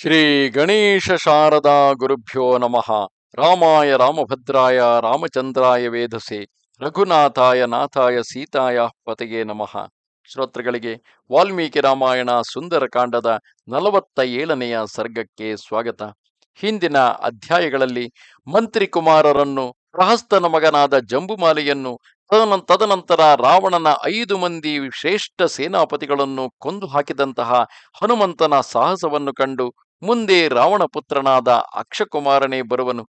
ಶ್ರೀ ಗಣೇಶ ಶಾರದಾ ಗುರುಭ್ಯೋ ನಮಃ. ರಾಮಾಯ ರಾಮಭದ್ರಾಯ ರಾಮಚಂದ್ರಾಯ ವೇಧಸೆ ರಘುನಾಥಾಯ ನಾಥಾಯ ಸೀತಾಯ ಪತೆಗೆ ನಮಃ. ಶ್ರೋತೃಗಳಿಗೆ, ವಾಲ್ಮೀಕಿ ರಾಮಾಯಣ ಸುಂದರಕಾಂಡದ ನಲವತ್ತ ಏಳನೆಯ ಸರ್ಗಕ್ಕೆ ಸ್ವಾಗತ. ಹಿಂದಿನ ಅಧ್ಯಾಯಗಳಲ್ಲಿ ಮಂತ್ರಿ ಕುಮಾರರನ್ನು ಪ್ರಹಸ್ತನ ಮಗನಾದ ಜಂಬುಮಾಲೆಯನ್ನು, ತದನ- ತದನಂತರ ರಾವಣನ ಐದು ಮಂದಿ ಶ್ರೇಷ್ಠ ಸೇನಾಪತಿಗಳನ್ನು ಕೊಂದು ಹಾಕಿದಂತಹ ಹನುಮಂತನ ಸಾಹಸವನ್ನು ಕಂಡು ಮುಂದೆ ರಾವಣ ಪುತ್ರನಾದ ಅಕ್ಷಕುಮಾರನೇ ಬರುವನು.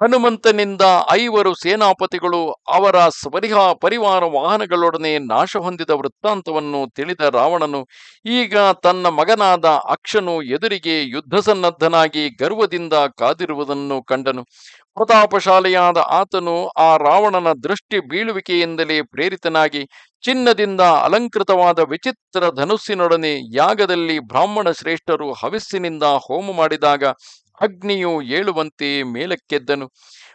ಹನುಮಂತನಿಂದ ಐವರು ಸೇನಾಪತಿಗಳು ಅವರ ಸ್ವರಿಹ ಪರಿವಾರ ವಾಹನಗಳೊಡನೆ ನಾಶ ಹೊಂದಿದ ವೃತ್ತಾಂತವನ್ನು ತಿಳಿದ ರಾವಣನು, ಈಗ ತನ್ನ ಮಗನಾದ ಅಕ್ಷನು ಎದುರಿಗೆ ಯುದ್ಧಸನ್ನದ್ಧನಾಗಿ ಗರ್ವದಿಂದ ಕಾದಿರುವುದನ್ನು ಕಂಡನು. ಪ್ರತಾಪಶಾಲಿಯಾದ ಆತನು ಆ ರಾವಣನ ದೃಷ್ಟಿ ಬೀಳುವಿಕೆಯಿಂದಲೇ ಪ್ರೇರಿತನಾಗಿ, ಚಿನ್ನದಿಂದ ಅಲಂಕೃತವಾದ ವಿಚಿತ್ರ ಧನುಸ್ಸಿನೊಡನೆ ಯಾಗದಲ್ಲಿ ಬ್ರಾಹ್ಮಣ ಶ್ರೇಷ್ಠರು ಹವಿಸ್ಸಿನಿಂದ ಹೋಮ ಮಾಡಿದಾಗ ಅಗ್ನಿಯು ಏಳುವಂತೆ ಮೇಲಕ್ಕೆದ್ದನು.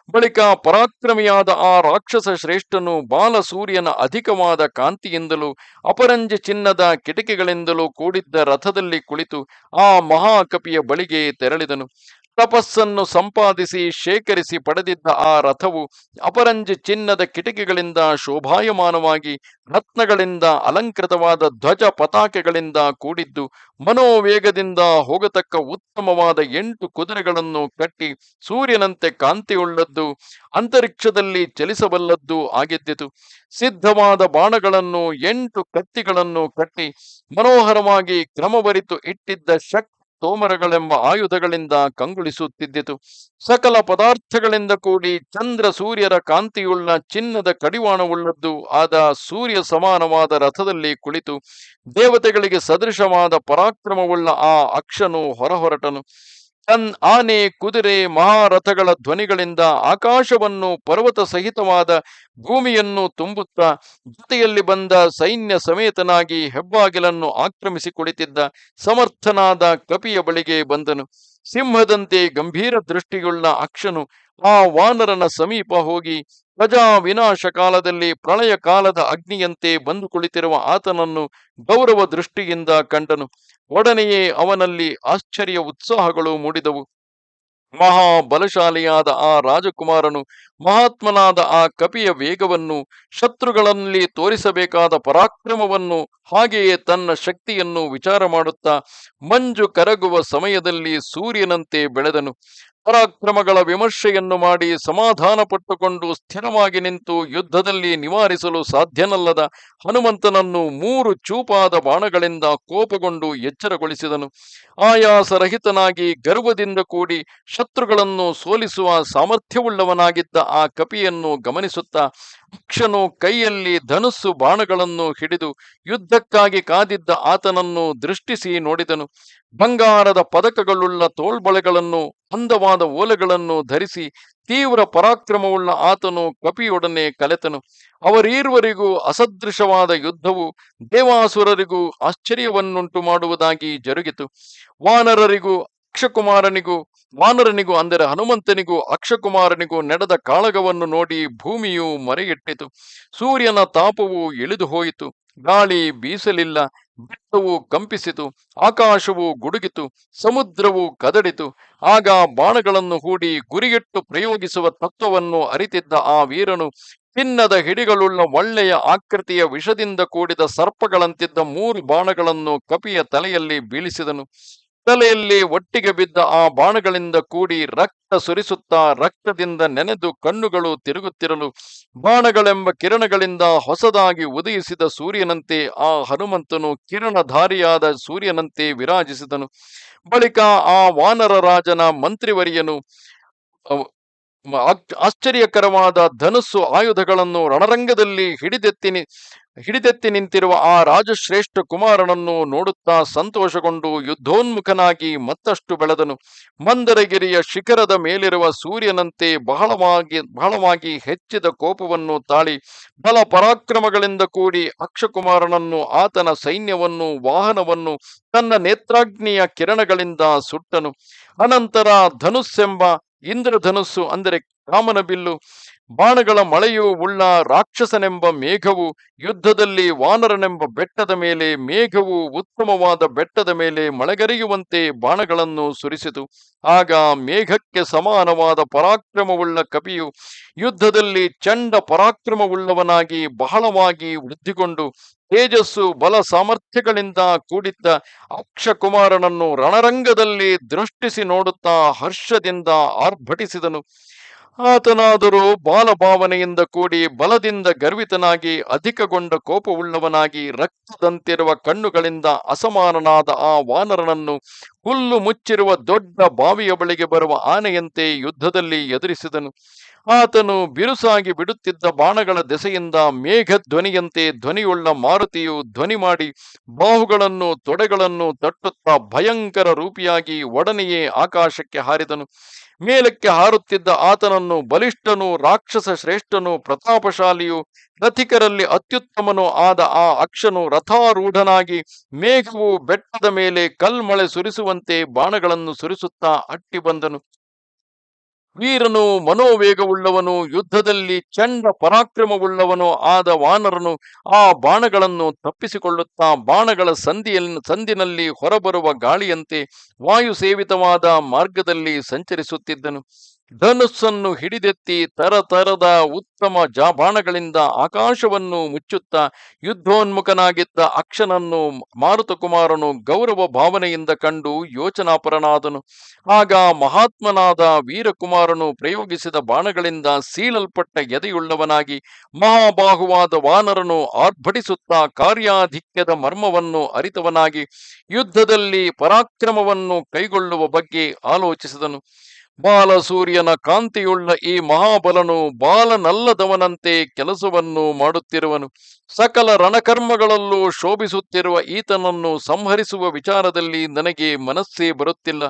ಬಳಿಕ ಪರಾಕ್ರಮಿಯಾದ ಆ ರಾಕ್ಷಸ ಶ್ರೇಷ್ಠನು ಬಾಲ ಸೂರ್ಯನ ಅಧಿಕವಾದ ಕಾಂತಿಯಿಂದಲೂ ಅಪರಂಜ ಚಿನ್ನದ ಕಿಟಕಿಗಳಿಂದಲೂ ಕೂಡಿದ್ದ ರಥದಲ್ಲಿ ಕುಳಿತು ಆ ಮಹಾಕಪಿಯ ಬಳಿಗೆ ತೆರಳಿದನು. ತಪಸ್ಸನ್ನು ಸಂಪಾದಿಸಿ ಶೇಖರಿಸಿ ಪಡೆದಿದ್ದ ಆ ರಥವು ಅಪರಂಜಿ ಚಿನ್ನದ ಕಿಟಕಿಗಳಿಂದ ಶೋಭಾಯಮಾನವಾಗಿ, ರತ್ನಗಳಿಂದ ಅಲಂಕೃತವಾದ ಧ್ವಜ ಪತಾಕೆಗಳಿಂದ ಕೂಡಿದ್ದು, ಮನೋವೇಗದಿಂದ ಹೋಗತಕ್ಕ ಉತ್ತಮವಾದ ಎಂಟು ಕುದುರೆಗಳನ್ನು ಕಟ್ಟಿ ಸೂರ್ಯನಂತೆ ಕಾಂತಿಯುಳ್ಳದ್ದು, ಅಂತರಿಕ್ಷದಲ್ಲಿ ಚಲಿಸಬಲ್ಲದ್ದು ಆಗಿದ್ದಿತು. ಸಿದ್ಧವಾದ ಬಾಣಗಳನ್ನು, ಎಂಟು ಕತ್ತಿಗಳನ್ನು ಕಟ್ಟಿ ಮನೋಹರವಾಗಿ ಕ್ರಮವರಿತು ಇಟ್ಟಿದ್ದ ಶಕ್ ತೋಮರಗಳೆಂಬ ಆಯುಧಗಳಿಂದ ಕಂಗೊಳಿಸುತ್ತಿದ್ದಿತು. ಸಕಲ ಪದಾರ್ಥಗಳಿಂದ ಕೂಡಿ ಚಂದ್ರ ಸೂರ್ಯರ ಕಾಂತಿಯುಳ್ಳ ಚಿನ್ನದ ಕಡಿವಾಣವುಳ್ಳದ್ದು ಆದ ಸೂರ್ಯ ಸಮಾನವಾದ ರಥದಲ್ಲಿ ಕುಳಿತು ದೇವತೆಗಳಿಗೆ ಸದೃಶವಾದ ಪರಾಕ್ರಮವುಳ್ಳ ಆ ಅಕ್ಷನು ಹೊರಹೊರಟನು. ತನ್ ಆನೆ, ಕುದುರೆ, ಮಹಾರಥಗಳ ಧ್ವನಿಗಳಿಂದ ಆಕಾಶವನ್ನು ಪರ್ವತ ಸಹಿತವಾದ ಭೂಮಿಯನ್ನು ತುಂಬುತ್ತಾ ಜೊತೆಯಲ್ಲಿ ಬಂದ ಸೈನ್ಯ ಸಮೇತನಾಗಿ ಹೆಬ್ಬಾಗಿಲನ್ನು ಆಕ್ರಮಿಸಿ ಕುಳಿತಿದ್ದ ಸಮರ್ಥನಾದ ಕಪಿಯ ಬಳಿಗೆ ಬಂದನು. ಸಿಂಹದಂತೆ ಗಂಭೀರ ದೃಷ್ಟಿಯುಳ್ಳ ಅಕ್ಷನು ಆ ವಾನರನ ಸಮೀಪ ಹೋಗಿ ಪ್ರಜಾ ವಿನಾಶ ಕಾಲದಲ್ಲಿ ಪ್ರಳಯ ಕಾಲದ ಅಗ್ನಿಯಂತೆ ಬಂದು ಕುಳಿತಿರುವ ಆತನನ್ನು ಗೌರವ ದೃಷ್ಟಿಯಿಂದ ಕಂಡನು. ಒಡನೆಯೇ ಅವನಲ್ಲಿ ಆಶ್ಚರ್ಯ ಉತ್ಸಾಹಗಳು ಮೂಡಿದವು. ಮಹಾ ಬಲಶಾಲಿಯಾದ ಆ ರಾಜಕುಮಾರನು, ಮಹಾತ್ಮನಾದ ಆ ಕಪಿಯ ವೇಗವನ್ನು, ಶತ್ರುಗಳಲ್ಲಿ ತೋರಿಸಬೇಕಾದ ಪರಾಕ್ರಮವನ್ನು, ಹಾಗೆಯೇ ತನ್ನ ಶಕ್ತಿಯನ್ನು ವಿಚಾರ ಮಾಡುತ್ತಾ ಮಂಜು ಕರಗುವ ಸಮಯದಲ್ಲಿ ಸೂರ್ಯನಂತೆ ಬೆಳೆದನು. ಪರಾಕ್ರಮಗಳ ವಿಮರ್ಶೆಯನ್ನು ಮಾಡಿ ಸಮಾಧಾನ ಪಟ್ಟುಕೊಂಡು ಸ್ಥಿರವಾಗಿ ನಿಂತು ಯುದ್ಧದಲ್ಲಿ ನಿವಾರಿಸಲು ಸಾಧ್ಯನಲ್ಲದ ಹನುಮಂತನನ್ನು ಮೂರು ಚೂಪಾದ ಬಾಣಗಳಿಂದ ಕೋಪಗೊಂಡು ಎಚ್ಚರಗೊಳಿಸಿದನು. ಆಯಾಸರಹಿತನಾಗಿ ಗರ್ವದಿಂದ ಕೂಡಿ ಶತ್ರುಗಳನ್ನು ಸೋಲಿಸುವ ಸಾಮರ್ಥ್ಯವುಳ್ಳವನಾಗಿದ್ದ ಆ ಕಪಿಯನ್ನು ಗಮನಿಸುತ್ತಾ ಅಕ್ಷನು ಕೈಯಲ್ಲಿ ಧನುಸ್ಸು ಬಾಣಗಳನ್ನು ಹಿಡಿದು ಯುದ್ಧಕ್ಕಾಗಿ ಕಾದಿದ್ದ ಆತನನ್ನು ದೃಷ್ಟಿಸಿ ನೋಡಿದನು. ಬಂಗಾರದ ಪದಕಗಳುಳ್ಳ ತೋಳ್ಬಳೆಗಳನ್ನು, ಅಂದವಾದ ಓಲೆಗಳನ್ನು ಧರಿಸಿ ತೀವ್ರ ಪರಾಕ್ರಮವುಳ್ಳ ಆತನು ಕಪಿಯೊಡನೆ ಕಲೆತನು. ಅವರೀರ್ವರಿಗೂ ಅಸದೃಶವಾದ ಯುದ್ಧವು ದೇವಾಸುರರಿಗೂ ಆಶ್ಚರ್ಯವನ್ನುಂಟು ಮಾಡುವುದಾಗಿ ಜರುಗಿತು. ವಾನರರಿಗೂ, ಅಕ್ಷಕುಮಾರನಿಗೂ ವಾನರನಿಗೂ, ಅಂದರೆ ಹನುಮಂತನಿಗೂ, ಅಕ್ಷಕುಮಾರನಿಗೂ ನಡೆದ ಕಾಳಗವನ್ನು ನೋಡಿ ಭೂಮಿಯು ಮರೆಯಿಟ್ಟಿತು. ಸೂರ್ಯನ ತಾಪವು ಇಳಿದು ಹೋಯಿತು. ಗಾಳಿ ಬೀಸಲಿಲ್ಲ. ಬೆಟ್ಟವು ಕಂಪಿಸಿತು. ಆಕಾಶವು ಗುಡುಗಿತು. ಸಮುದ್ರವು ಕದಡಿತು. ಆಗ ಬಾಣಗಳನ್ನು ಹೂಡಿ ಗುರಿಯಿಟ್ಟು ಪ್ರಯೋಗಿಸುವ ತತ್ವವನ್ನು ಅರಿತಿದ್ದ ಆ ವೀರನು, ಚಿನ್ನದ ಹಿಡಿಗಳುಳ್ಳ ಒಳ್ಳೆಯ ಆಕೃತಿಯ ವಿಷದಿಂದ ಕೂಡಿದ ಸರ್ಪಗಳಂತಿದ್ದ ಮೂರು ಬಾಣಗಳನ್ನು ಕಪಿಯ ತಲೆಯಲ್ಲಿ ಬೀಳಿಸಿದನು. ತಲೆಯಲ್ಲಿ ಒಟ್ಟಿಗೆ ಬಿದ್ದ ಆ ಬಾಣಗಳಿಂದ ಕೂಡಿ ರಕ್ತ ಸುರಿಸುತ್ತಾ ರಕ್ತದಿಂದ ನೆನೆದು ಕಣ್ಣುಗಳು ತಿರುಗುತ್ತಿರಲು ಬಾಣಗಳೆಂಬ ಕಿರಣಗಳಿಂದ ಹೊಸದಾಗಿ ಉದಯಿಸಿದ ಸೂರ್ಯನಂತೆ ಆ ಹನುಮಂತನು ಕಿರಣಧಾರಿಯಾದ ಸೂರ್ಯನಂತೆ ವಿರಾಜಿಸಿದನು. ಬಳಿಕ ಆ ವಾನರ ರಾಜನ ಮಂತ್ರಿವರಿಯನು ಆಶ್ಚರ್ಯಕರವಾದ ಧನುಸ್ಸು ಆಯುಧಗಳನ್ನು ರಣರಂಗದಲ್ಲಿ ಹಿಡಿದೆತ್ತಿ ಹಿಡಿದೆತ್ತಿ ನಿಂತಿರುವ ಆ ರಾಜಶ್ರೇಷ್ಠ ಕುಮಾರನನ್ನು ನೋಡುತ್ತಾ ಸಂತೋಷಗೊಂಡು ಯುದ್ಧೋನ್ಮುಖನಾಗಿ ಮತ್ತಷ್ಟು ಬೆಳೆದನು. ಮಂದರಗಿರಿಯ ಶಿಖರದ ಮೇಲಿರುವ ಸೂರ್ಯನಂತೆ ಬಹಳವಾಗಿ ಬಹಳವಾಗಿ ಹೆಚ್ಚಿದ ಕೋಪವನ್ನು ತಾಳಿ, ಬಲ ಪರಾಕ್ರಮಗಳಿಂದ ಕೂಡಿ ಅಕ್ಷಕುಮಾರನನ್ನು, ಆತನ ಸೈನ್ಯವನ್ನು, ವಾಹನವನ್ನು, ತನ್ನ ನೇತ್ರಾಗ್ನಿಯ ಕಿರಣಗಳಿಂದ ಸುಟ್ಟನು. ಅನಂತರ ಧನುಸ್ಸೆಂಬ ಇಂದ್ರಧನುಸ್ಸು ಅಂದರೆ ಕಾಮನ ಬಿಲ್ಲು. ಬಾಣಗಳ ಮಳೆಯೂ ಉಳ್ಳ ರಾಕ್ಷಸನೆಂಬ ಮೇಘವು ಯುದ್ಧದಲ್ಲಿ ವಾನರನೆಂಬ ಬೆಟ್ಟದ ಮೇಲೆ, ಮೇಘವು ಉತ್ತಮವಾದ ಬೆಟ್ಟದ ಮೇಲೆ ಮಳೆಗರೆಯುವಂತೆ ಬಾಣಗಳನ್ನು ಸುರಿಸಿತು. ಆಗ ಮೇಘಕ್ಕೆ ಸಮಾನವಾದ ಪರಾಕ್ರಮವುಳ್ಳ ಕಪಿಯು ಯುದ್ಧದಲ್ಲಿ ಚಂಡ ಪರಾಕ್ರಮವುಳ್ಳವನಾಗಿ ಬಹಳವಾಗಿ ವೃದ್ಧಿಗೊಂಡು ತೇಜಸ್ಸು ಬಲ ಸಾಮರ್ಥ್ಯಗಳಿಂದ ಕೂಡಿದ್ದ ಅಕ್ಷಕುಮಾರನನ್ನು ರಣರಂಗದಲ್ಲಿ ದೃಷ್ಟಿಸಿ ನೋಡುತ್ತಾ ಹರ್ಷದಿಂದ ಆರ್ಭಟಿಸಿದನು. ಆತನಾದರೂ ಬಾಲಭಾವನೆಯಿಂದ ಕೂಡಿ ಬಲದಿಂದ ಗರ್ವಿತನಾಗಿ ಅಧಿಕಗೊಂಡ ಕೋಪವುಳ್ಳವನಾಗಿ ರಕ್ತದಂತಿರುವ ಕಣ್ಣುಗಳಿಂದ ಅಸಮಾನನಾದ ಆ ವಾನರನನ್ನು ಹುಲ್ಲು ಮುಚ್ಚಿರುವ ದೊಡ್ಡ ಬಾವಿಯ ಬಳಿಗೆ ಬರುವ ಆನೆಯಂತೆ ಯುದ್ಧದಲ್ಲಿ ಎದುರಿಸಿದನು. ಆತನು ಬಿರುಸಾಗಿ ಬಿಡುತ್ತಿದ್ದ ಬಾಣಗಳ ದೆಸೆಯಿಂದ ಮೇಘ ಧ್ವನಿಯಂತೆ ಧ್ವನಿಯುಳ್ಳ ಮಾರುತಿಯು ಧ್ವನಿ ಮಾಡಿ ಬಾಹುಗಳನ್ನು ತೊಡೆಗಳನ್ನು ತಟ್ಟುತ್ತಾ ಭಯಂಕರ ರೂಪಿಯಾಗಿ ಒಡನೆಯೇ ಆಕಾಶಕ್ಕೆ ಹಾರಿದನು. ಮೇಲಕ್ಕೆ ಹಾರುತ್ತಿದ್ದ ಆತನನ್ನು ಬಲಿಷ್ಠನು ರಾಕ್ಷಸ ಶ್ರೇಷ್ಠನು ಪ್ರತಾಪಶಾಲಿಯು ರಥಿಕರಲ್ಲಿ ಅತ್ಯುತ್ತಮನು ಆದ ಆ ಅಕ್ಷನು ರಥಾರೂಢನಾಗಿ ಮೇಘವು ಬೆಟ್ಟದ ಮೇಲೆ ಕಲ್ಮಳೆ ಸುರಿಸುವಂತೆ ಬಾಣಗಳನ್ನು ಸುರಿಸುತ್ತಾ ಅಟ್ಟಿ ಬಂದನು. ವೀರನು ಮನೋವೇಗವುಳ್ಳವನು, ಯುದ್ಧದಲ್ಲಿ ಚಂಡ ಪರಾಕ್ರಮವುಳ್ಳವನು ಆದ ವಾನರನು ಆ ಬಾಣಗಳನ್ನು ತಪ್ಪಿಸಿಕೊಳ್ಳುತ್ತಾ ಬಾಣಗಳ ಸಂಧಿಯಲ್ಲಿ ಸಂದಿನಲ್ಲಿ ಹೊರಬರುವ ಗಾಳಿಯಂತೆ ವಾಯುಸೇವಿತವಾದ ಮಾರ್ಗದಲ್ಲಿ ಸಂಚರಿಸುತ್ತಿದ್ದನು. ಧನುಸ್ಸನ್ನು ಹಿಡಿದೆತ್ತಿ ತರತರದ ಉತ್ತಮ ಜಾಬಾಣಗಳಿಂದ ಆಕಾಶವನ್ನು ಮುಚ್ಚುತ್ತಾ ಯುದ್ಧೋನ್ಮುಖನಾಗಿದ್ದ ಅಕ್ಷನನ್ನು ಮಾರುತಕುಮಾರನು ಗೌರವ ಭಾವನೆಯಿಂದ ಕಂಡು ಯೋಚನಾಪರನಾದನು. ಆಗ ಮಹಾತ್ಮನಾದ ವೀರಕುಮಾರನು ಪ್ರಯೋಗಿಸಿದ ಬಾಣಗಳಿಂದ ಸೀಳಲ್ಪಟ್ಟ ಎದೆಯುಳ್ಳವನಾಗಿ ಮಹಾಬಾಹುವಾದ ವಾನರನು ಆರ್ಭಟಿಸುತ್ತಾ ಕಾರ್ಯಾಧಿಕ್ಯದ ಮರ್ಮವನ್ನು ಅರಿತವನಾಗಿ ಯುದ್ಧದಲ್ಲಿ ಪರಾಕ್ರಮವನ್ನು ಕೈಗೊಳ್ಳುವ ಬಗ್ಗೆ ಆಲೋಚಿಸಿದನು. ಬಾಲಸೂರ್ಯನ ಕಾಂತಿಯುಳ್ಳ ಈ ಮಹಾಬಲನು ಬಾಲನಲ್ಲದವನಂತೆ ಕೆಲಸವನ್ನು ಮಾಡುತ್ತಿರುವನು. ಸಕಲ ರಣಕರ್ಮಗಳಲ್ಲೂ ಶೋಭಿಸುತ್ತಿರುವ ಈತನನ್ನು ಸಂಹರಿಸುವ ವಿಚಾರದಲ್ಲಿ ನನಗೆ ಮನಸ್ಸೇ ಬರುತ್ತಿಲ್ಲ.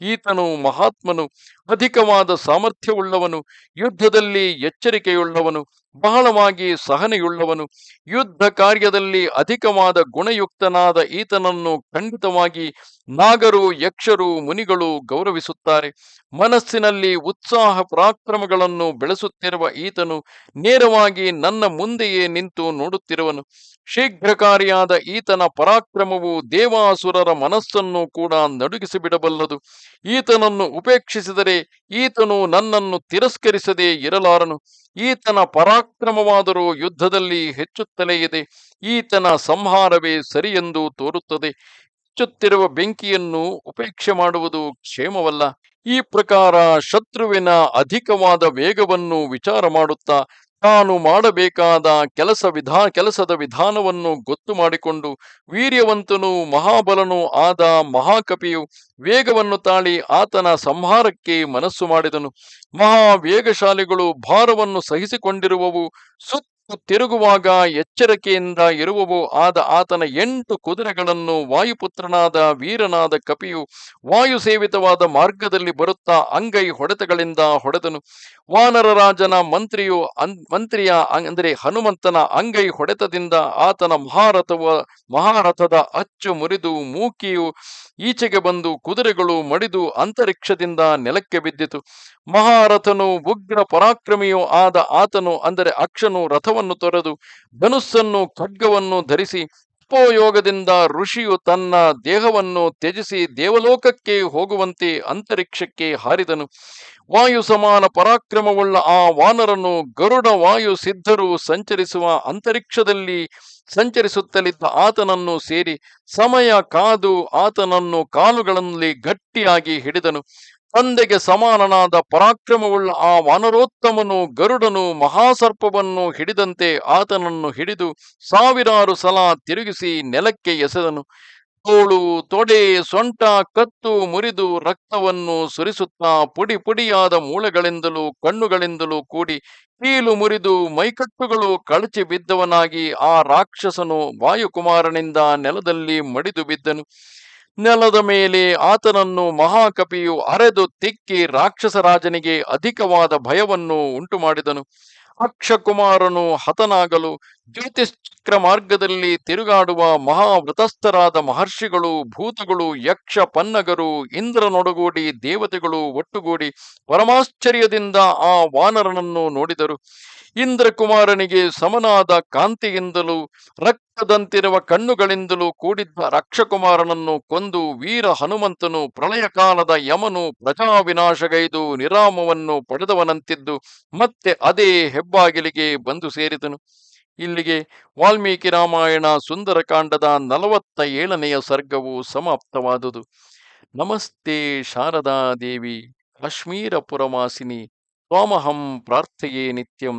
ಈತನು ಮಹಾತ್ಮನು, ಅಧಿಕವಾದ ಸಾಮರ್ಥ್ಯವುಳ್ಳವನು, ಯುದ್ಧದಲ್ಲಿ ಎಚ್ಚರಿಕೆಯುಳ್ಳವನು, ಬಹಳವಾಗಿ ಸಹನೆಯುಳ್ಳವನು. ಯುದ್ಧ ಕಾರ್ಯದಲ್ಲಿ ಅಧಿಕವಾದ ಗುಣಯುಕ್ತನಾದ ಈತನನ್ನು ಖಂಡಿತವಾಗಿ ನಾಗರು, ಯಕ್ಷರು, ಮುನಿಗಳು ಗೌರವಿಸುತ್ತಾರೆ. ಮನಸ್ಸಿನಲ್ಲಿ ಉತ್ಸಾಹ ಪರಾಕ್ರಮಗಳನ್ನು ಬೆಳೆಸುತ್ತಿರುವ ಈತನು ನೇರವಾಗಿ ನನ್ನ ಮುಂದೆಯೇ ನಿಂತು ನೋಡುತ್ತಿರುವನು. ಶೀಘ್ರಕಾರಿಯಾದ ಈತನ ಪರಾಕ್ರಮವು ದೇವಾಸುರರ ಮನಸ್ಸನ್ನು ಕೂಡ ನಡುಗಿಸಿಬಿಡಬಲ್ಲದು. ಈತನನ್ನು ಉಪೇಕ್ಷಿಸಿದರೆ ಈತನು ನನ್ನನ್ನು ತಿರಸ್ಕರಿಸದೆ ಇರಲಾರನು. ಈತನ ಪರಾಕ್ರಮವಾದರೂ ಯುದ್ಧದಲ್ಲಿ ಹೆಚ್ಚುತ್ತಲೇ ಇದೆ. ಈತನ ಸಂಹಾರವೇ ಸರಿಯೆಂದು ತೋರುತ್ತದೆ. ಹೆಚ್ಚುತ್ತಿರುವ ಬೆಂಕಿಯನ್ನು ಉಪೇಕ್ಷೆ ಮಾಡುವುದು ಕ್ಷೇಮವಲ್ಲ. ಈ ಪ್ರಕಾರ ಶತ್ರುವಿನ ಅಧಿಕವಾದ ವೇಗವನ್ನು ವಿಚಾರ ಮಾಡುತ್ತಾ ತಾನು ಮಾಡಬೇಕಾದ ಕೆಲಸ ವಿಧಾ, ಕೆಲಸದ ವಿಧಾನವನ್ನು ಗೊತ್ತು ಮಾಡಿಕೊಂಡು ವೀರ್ಯವಂತನೂ ಮಹಾಬಲನೂ ಆದ ಮಹಾಕಪಿಯು ವೇಗವನ್ನು ತಾಳಿ ಆತನ ಸಂಹಾರಕ್ಕೆ ಮನಸ್ಸು ಮಾಡಿದನು. ಮಹಾ ವೇಗಶಾಲಿಗಳು ಭಾರವನ್ನು ಸಹಿಸಿಕೊಂಡಿರುವವು ಸುತ್ತ ತಿರುಗುವಾಗ ಎಚ್ಚರಿಕೆಯಿಂದ ಇರುವವು ಆದ ಆತನ ಎಂಟು ಕುದುರೆಗಳನ್ನು ವಾಯುಪುತ್ರನಾದ ವೀರನಾದ ಕಪಿಯು ವಾಯು ಸೇವಿತವಾದ ಮಾರ್ಗದಲ್ಲಿ ಬರುತ್ತಾ ಅಂಗೈ ಹೊಡೆತಗಳಿಂದ ಹೊಡೆದನು. ವಾನರ ರಾಜನ ಮಂತ್ರಿಯು ಮಂತ್ರಿಯ ಅಂದರೆ ಹನುಮಂತನ ಅಂಗೈ ಹೊಡೆತದಿಂದ ಆತನ ಮಹಾರಥವ, ಮಹಾರಥದ ಅಚ್ಚು ಮುರಿದು ಮೂಕಿಯು ಈಚೆಗೆ ಬಂದು ಕುದುರೆಗಳು ಮಡಿದು ಅಂತರಿಕ್ಷದಿಂದ ನೆಲಕ್ಕೆ ಬಿದ್ದಿತು. ಮಹಾರಥನು ಉಗ್ರ ಪರಾಕ್ರಮಿಯೂ ಆದ ಆತನು, ಅಂದರೆ ಅಕ್ಷನು ರಥವನ್ನು ತೊರೆದು ಧನುಸ್ಸನ್ನು ಖಡ್ಗವನ್ನು ಧರಿಸಿ ಉಪಯೋಗದಿಂದ ಋಷಿಯು ತನ್ನ ದೇಹವನ್ನು ತ್ಯಜಿಸಿ ದೇವಲೋಕಕ್ಕೆ ಹೋಗುವಂತೆ ಅಂತರಿಕ್ಷಕ್ಕೆ ಹಾರಿದನು. ವಾಯು ಸಮಾನ ಪರಾಕ್ರಮವುಳ್ಳ ಆ ವಾನರನು ಗರುಡ ವಾಯು ಸಿದ್ಧರು ಸಂಚರಿಸುವ ಅಂತರಿಕ್ಷದಲ್ಲಿ ಸಂಚರಿಸುತ್ತಲಿದ್ದ ಆತನನ್ನು ಸೇರಿ ಸಮಯ ಕಾದು ಆತನನ್ನು ಕಾಲುಗಳಲ್ಲಿ ಗಟ್ಟಿಯಾಗಿ ಹಿಡಿದನು. ತಂದೆಗೆ ಸಮಾನನಾದ ಪರಾಕ್ರಮವುಳ್ಳ ಆ ವಾನರೋತ್ತಮನು ಗರುಡನು ಮಹಾಸರ್ಪವನ್ನು ಹಿಡಿದಂತೆ ಆತನನ್ನು ಹಿಡಿದು ಸಾವಿರಾರು ಸಲ ತಿರುಗಿಸಿ ನೆಲಕ್ಕೆ ಎಸೆದನು. ತೋಳು, ತೊಡೆ, ಸೊಂಟ, ಕತ್ತು ಮುರಿದು ರಕ್ತವನ್ನು ಸುರಿಸುತ್ತಾ ಪುಡಿ ಪುಡಿಯಾದ ಮೂಳೆಗಳಿಂದಲೂ ಕಣ್ಣುಗಳಿಂದಲೂ ಕೂಡಿ ಕೀಲು ಮುರಿದು ಮೈಕಟ್ಟುಗಳು ಕಳಚಿ ಬಿದ್ದವನಾಗಿ ಆ ರಾಕ್ಷಸನು ವಾಯುಕುಮಾರನಿಂದ ನೆಲದಲ್ಲಿ ಮಡಿದು ಬಿದ್ದನು. ನೆಲದ ಮೇಲೆ ಆತನನ್ನು ಮಹಾಕಪಿಯು ಅರೆದು ತಿಕ್ಕಿ ರಾಕ್ಷಸ ರಾಜನಿಗೆ ಅಧಿಕವಾದ ಭಯವನ್ನು ಉಂಟು ಮಾಡಿದನು ಅಕ್ಷಕುಮಾರನು ಹತನಾಗಲು ಜ್ಯೋತಿಷ್ಕ್ರ ಮಾರ್ಗದಲ್ಲಿ ತಿರುಗಾಡುವ ಮಹಾವೃತಸ್ಥರಾದ ಮಹರ್ಷಿಗಳು, ಭೂತಗಳು, ಯಕ್ಷ, ಪನ್ನಗರು, ಇಂದ್ರನೊಡಗೂಡಿ ದೇವತೆಗಳು ಒಟ್ಟುಗೂಡಿ ಪರಮಾಶ್ಚರ್ಯದಿಂದ ಆ ವಾನರನನ್ನು ನೋಡಿದರು. ಇಂದ್ರಕುಮಾರನಿಗೆ ಸಮನಾದ ಕಾಂತಿಯಿಂದಲೂ, ರಕ್ತದಂತಿರುವ ಕಣ್ಣುಗಳಿಂದಲೂ ಕೂಡಿದ್ದ ರಕ್ಷಕುಮಾರನನ್ನು ಕೊಂದು ವೀರ ಹನುಮಂತನು ಪ್ರಳಯ ಕಾಲದ ಯಮನು ಪ್ರಜಾವಿನಾಶಗೈದು ನಿರಾಮವನ್ನು ಪಡೆದವನಂತಿದ್ದು, ಮತ್ತೆ ಅದೇ ಹೆಬ್ಬಾಗಿಲಿಗೆ ಬಂದು ಸೇರಿದನು. ಇಲ್ಲಿಗೆ ವಾಲ್ಮೀಕಿ ರಾಮಾಯಣ ಸುಂದರಕಾಂಡದ ನಲವತ್ತ ಏಳನೆಯ ಸರ್ಗವು ಸಮಾಪ್ತವಾದುದು. ನಮಸ್ತೆ ಶಾರದಾ ದೇವಿ ಕಾಶ್ಮೀರ ಪುರವಾಸಿನಿ ತ್ವಾಮಹಂ ಪ್ರಾರ್ಥೆಯೇ ನಿತ್ಯಂ.